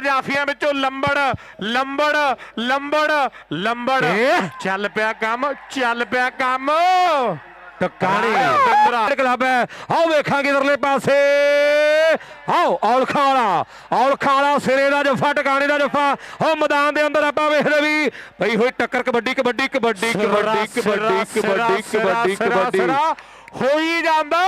ਜਾਫੀਆਂ ਵਿੱਚੋਂ ਲੰਬੜ ਲੰਬੜ ਲੰਬੜ ਲੰਬੜ। ਚੱਲ ਪਿਆ ਕੰਮ ਚੱਲ ਪਿਆ ਕੰਮ। ਟਕਾਣੇ। ਬਿੰਦਰਾ। ਕਲੱਬ ਹੈ। ਆਓ ਵੇਖਾਂਗੇ ਇਧਰਲੇ ਪਾਸੇ। ਆਓ ਔਲਖਾਂ ਵਾਲਾ ਔਲਖਾਂ ਵਾਲਾ ਸਿਰੇ ਦਾ ਜਫਾ ਟਕਾਣੇ ਦਾ ਜਫਾ। ਉਹ ਮੈਦਾਨ ਦੇ ਅੰਦਰ ਆਪਾਂ ਵੇਖਦੇ ਵੀ ਪਈ ਹੋਈ ਟੱਕਰ ਕਬੱਡੀ ਕਬੱਡੀ ਕਬੱਡੀ ਕਬੱਡੀ ਕਬੱਡੀ ਕਬੱਡੀ ਕਬੱਡੀ ਕਬੱਡੀ। ਹੋਈ ਜਾਂਦਾ।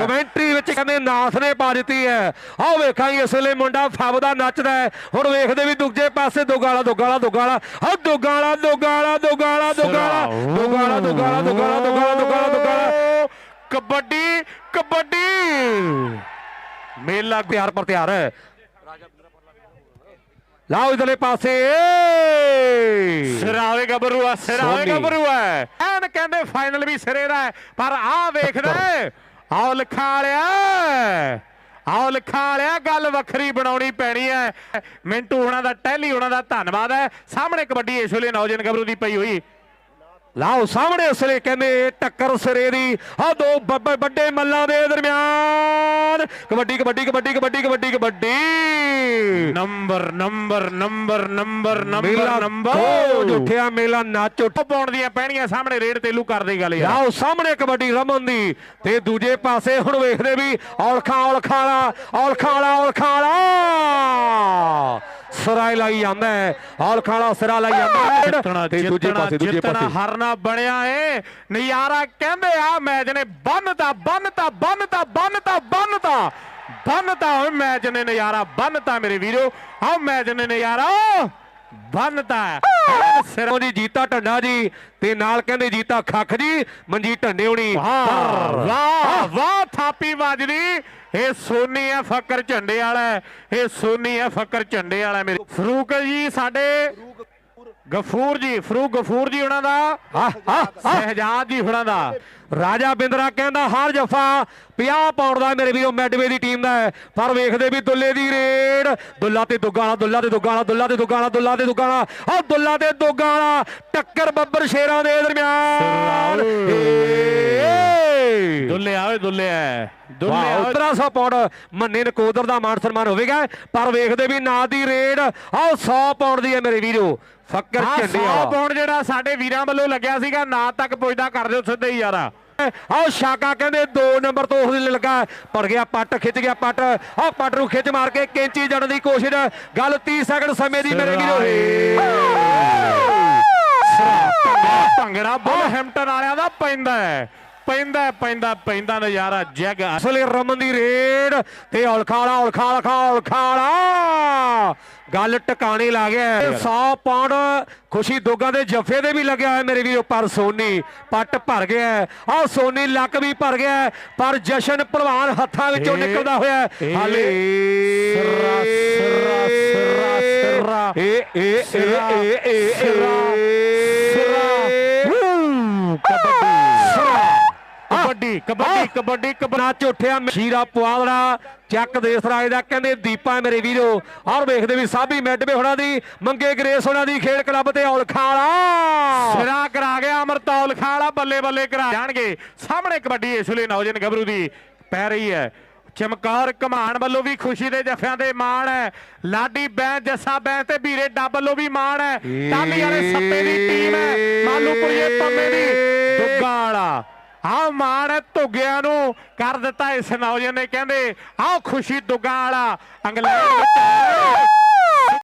ਕਮੈਂਟਰੀ ਵਿੱਚ ਕਹਿੰਦੇ ਨਾਥ ਨੇ ਪਾ ਦਿੱਤੀ ਹੈ। ਆਓ ਵੇਖਾਂਗੇ ਇਸ ਵੇਲੇ ਮੁੰਡਾ ਫੱਬਦਾ ਨੱਚਦਾ ਹੈ। ਹੁਣ ਵੇਖਦੇ ਵੀ ਦੂਜੇ ਪਾਸੇ ਦੋਗਾਲਾ ਦੋਗਾਲਾ ਦੋਗਾਲਾ। ਹਾਂ ਦੋਗਾਲਾ ਦੋਗਾਲਾ ਦੋਗਾਲਾ ਦੋਗਾਲਾ। ਦੋਗਾਲਾ ਦੋਗਾਲਾ ਦੋਗਾਲਾ ਦੋਗਾਲਾ ਦੋਗਾਲਾ ਦੋਗਾਲਾ। ਕਬੱਡੀ ਕਬੱਡੀ। ਮੇਲਾ ਤਿਆਰ ਪਰ ਤਿਆਰ ਹੈ। ਲਾਓ ਇਧਰਲੇ ਪਾਸੇ। ਸਿਰਾਵੇ ਗੱਭਰੂ ਆ ਸਿਰਾਵੇ। ਗੱਭਰੂ ਐਨ ਕਹਿੰਦੇ ਫਾਈਨਲ ਵੀ ਸਿਰੇ ਦਾ ਪਰ ਆ ਵੇਖਦਾ ਆਓ ਲਿਖਾ ਲਿਆ। ਆਓ ਲਿਖਾ ਲਿਆ, ਗੱਲ ਵੱਖਰੀ ਬਣਾਉਣੀ ਪੈਣੀ ਹੈ ਮਿੰਟੂ ਹੁਣਾਂ ਦਾ ਟਹਿਲੀ ਹੁਣਾਂ ਦਾ ਧੰਨਵਾਦ ਹੈ ਸਾਹਮਣੇ ਕਬੱਡੀ ਇਸ ਵੇਲੇ ਨੌਜਵਾਨ ਗੱਭਰੂ ਦੀ ਪਈ ਹੋਈ। ਲਾਓ ਸਾਹਮਣੇ ਇਸ ਵੇਲੇ ਕਹਿੰਦੇ ਟੱਕਰ ਸਿਰੇ ਦੀ। ਆ ਦੋ ਬ- ਵੱਡੇ ਮੱਲਾਂ ਦੇ ਦਰਮਿਆਨ। Kabaddi kabaddi kabaddi kabaddi kabaddi kabaddi. Number number number number number number. ਉੱਠਿਆ ਮੇਲਾ ਨੱਚ ਉੱਠ। ਪਾਉਣ ਦੀਆਂ ਪੈਣੀਆਂ ਸਾਹਮਣੇ ਰੇਡ ਤੇਲੂ ਕਰਦੇ ਗੱਲ ਯਾਰ। ਸਾਹਮਣੇ ਕਬੱਡੀ ਰਮਨ ਦੀ ਤੇ ਦੂਜੇ ਪਾਸੇ ਹੁਣ ਵੇਖਦੇ ਵੀ ਔਲਖਾਂ ਔਲਖਾਂ ਵਾਲਾ ਔਲਖਾਂ ਵਾਲਾ ਔਲਖਾਂ ਵਾਲਾ। ਸਰਾਇ ਲਾਈ ਜਾਂਦਾ ਹੈ ਔਲਖਾਂ ਵਾਲਾ ਸਿਰਾ ਲਾਈ ਜਾਂਦਾ ਜਿੱਤਣਾ ਹੈ ਤੇ ਦੂਜੇ ਪਾਸੇ ਦੂਜੇ ਪਾਸੇ। ਹਾਰਨਾ ਬਣਿਆ ਏ। ਨਜ਼ਾਰਾ ਕਹਿੰਦੇ ਆ ਮੈਚ ਨੇ ਬੰਨਤਾ ਬੰਨਤਾ ਬੰਨਤਾ। ਬੰਨਤਾ ਓਏ ਮੈਚ ਨੇ ਨਜ਼ਾਰਾ ਬੰਨਤਾ ਮੇਰੇ ਵੀਰੋ। ਆਹ ਮੈਚ ਨੇ ਨਜ਼ਾਰਾ ਬੰਨਤਾ ਸਿਰ ਜੀ ਜੀਤਾ ਢੰਡਾ ਜੀ ਤੇ ਨਾਲ ਕਹਿੰਦੇ ਜੀਤਾ ਖੱਖ ਜੀ ਮਨਜੀਤ ਢੰਡੇ ਹੋਣੀ। ਵਾਹ! ਵਾਹ! ਥਾਪੀ ਵੱਜਦੀ। ਇਹ ਸੋਨੀ ਹੈ ਫੱਕਰ ਝੰਡੇ ਵਾਲਾ। ਇਹ ਸੋਨੀ ਹੈ ਫੱਕਰ ਝੰਡੇ ਵਾਲਾ ਮੇਰੇ। ਫਰੂਕ ਜੀ ਸਾਡੇ ਗਫੂਰ ਜੀ ਫਰੂਕ ਗਫੂਰ ਜੀ ਉਹਨਾਂ ਦਾ। ਸਹਿਜਾਦ ਜੀ ਹੁਣਾਂ ਦਾ। ਰਾਜਾ ਬਿੰਦਰਾ ਕਹਿੰਦਾ ਹਰ ਜਫਾ 50 ਪਾਉਂਡ ਦਾ ਮੇਰੇ ਵੀਰੋ ਮੈਡਵੇ ਦੀ ਟੀਮ ਦਾ ਹੈ। ਪਰ ਵੇਖਦੇ ਵੀ ਦੁੱਲੇ ਦੀ ਰੇਡ। ਦੁੱਲਾ ਤੇ ਦੁੱਗਾਲਾ ਦੁੱਲਾ ਤੇ ਦੁੱਗਾਲਾ ਦੁੱਲਾ ਤੇ ਦੁੱਗਾਲਾ ਦੁੱਲਾ ਤੇ ਦੁੱਗਾਲਾ ਆ ਦੁੱਲਾ ਤੇ ਦੁੱਗਾਲਾ ਟੱਕਰ ਬੱਬਰ ਸ਼ੇਰਾਂ ਦੇ ਦਰਮਿਆਨ। ਦੁੱਲੇ ਆਵੇ ਦੁੱਲੇ ਆ। ਦੁੱਲੇ ਆਵੇ 1500 ਪਾਉਂਡ ਮੰਨੇ ਨਕੋਦਰ ਦਾ ਮਾਨ ਸਨਮਾਨ ਹੋਵੇਗਾ। ਪਰ ਵੇਖਦੇ ਵੀ ਨਾ ਦੀ ਰੇਡ। ਆਹ 100 ਪਾਉਂਡ ਦੀ ਹੈ ਮੇਰੇ ਵੀਰੋ। ਫੱਕਰ ਝੰਡੇ 100 ਵਾਲਾ ਪਾਉਂਡ ਜਿਹੜਾ ਸਾਡੇ ਵੀਰਾਂ ਵੱਲੋਂ ਲੱਗਿਆ ਸੀਗਾ ਨਾ ਤੱਕ ਪੁੱਜਦਾ ਕਰ ਦਿਓ ਸਿੱਧੇ ਹੀ ਯਾਰਾ। ਆਹ ਸ਼ਾਕਾ ਕਹਿੰਦੇ 2 ਨੰਬਰ ਤੋਂ ਉਸ ਲਈ ਲੱਗਾ। ਪੜ ਗਿਆ ਪੱਟ ਖਿੱਚ ਗਿਆ ਪੱਟ। ਆਹ ਪੱਟ ਨੂੰ ਖਿੱਚ ਮਾਰ ਕੇ ਕੈਂਚੀ ਜੜਨ ਦੀ ਕੋਸ਼ਿਸ਼। ਗੱਲ 30 ਸੈਕਿੰਡ ਸਮੇਂ ਦੀ ਮੇਰੇ ਵੀਰੋ। ਭੰਗੜਾ ਬੁੱਲ ਹੈਮਟਨ ਵਾਲਿਆਂ ਦਾ ਪੈਂਦਾ ਹੈ। ਪੈਂਦਾ ਪੈਂਦਾ ਪੈਂਦਾ ਨਜ਼ਾਰਾ ਜਗ ਅਸਲੇ ਰਮਨ ਦੀ ਰੇਡ ਤੇ ਔਲਖਾਲਾ ਔਲਖਾਲਾ ਔਲਖਾਲਾ ਗੱਲ ਟਿਕਾਣੇ ਲਾ ਗਿਆ 100 ਪਾਉਂਡ ਖੁਸ਼ੀ ਦੋਗਾ ਦੇ ਜਫੇ ਦੇ ਵੀ ਲੱਗਿਆ ਹੋਇਆ ਮੇਰੇ ਵੀਰੋ ਪਰ ਸੋਨੀ ਪੱਟ ਭਰ ਗਿਆ ਆਹ ਸੋਨੀ ਲੱਕ ਵੀ ਭਰ ਗਿਆ ਪਰ ਜਸ਼ਨ ਪਹਿਲਵਾਨ ਹੱਥਾਂ ਵਿੱਚੋਂ ਨਿਕਲਦਾ ਹੋਇਆ ਹਾਲੇ ਸਿਰਾ, ਸਿਰਾ, ਸਿਰਾ, ਸਿਰਾ। ਏ ਏ ਏ ਏ ਏ ਕਬੱਡੀ ਕਬੱਡੀ ਕਬੱਡੀ ਕਬੱਡੀ। ਨਾ ਝੁੱਠਿਆ ਸ਼ੀਰਾ ਪਵਾਲੜਾ ਚੱਕ ਦੇਸ ਰਾਜ ਦਾ ਕਹਿੰਦੇ ਦੀਪਾ ਮੇਰੇ ਵੀਰੋ। ਔਰ ਵੇਖਦੇ ਵੀ ਸਾਬੀ ਮੈਡਵੇ ਹੋਣਾ ਦੀ ਮੰਗੇ ਗਰੇਸ ਹੋਣਾ ਦੀ ਖੇਡ ਕਲੱਬ ਤੇ ਔਲਖਾਂ ਵਾਲਾ ਸਿਰਾ ਕਰਾ ਗਿਆ ਅਮਰਤੌਲ ਖਾਲਾ ਬੱਲੇ ਬੱਲੇ ਕਰਾ ਜਾਣਗੇ। ਸਾਹਮਣੇ ਕਬੱਡੀ ਇਸ ਵੇਲੇ ਨੌਜਵਾਨ ਗੱਭਰੂ ਦੀ ਪੈ ਰਹੀ ਹੈ। ਚਮਕੌਰ ਕਮਾਨ ਵੱਲੋਂ ਵੀ ਖੁਸ਼ੀ ਦੇ ਜਫਿਆਂ ਦੇ ਮਾਣ ਹੈ। ਲਾਡੀ ਬੈਂ ਜੱਸਾ ਬੈਂ ਤੇ ਵੀਰੇ ਡੱਬ ਵੱਲੋਂ ਵੀ ਮਾਣ ਹੈ। ਟਾਲੀ ਵਾਲੇ ਸੱਪੇ ਦੀ ਟੀਮ ਹੈ। ਮਾਲੂਪੁਰੀਏ ਪੰਮੇ ਦੀ ਦੁੱਗਾ ਵਾਲਾ। ਆਹ ਮਾਣ ਹੈ ਧੁੱਗਿਆਂ ਨੂੰ ਕਰ ਦਿੱਤਾ ਇਸ ਨੌਜਵਾਨ ਨੇ, ਕਹਿੰਦੇ, ਆਹ ਖੁਸ਼ੀ ਦੁੱਗਾਂ ਵਾਲਾ ਇੰਗਲੈਂਡ ਵਿੱਚ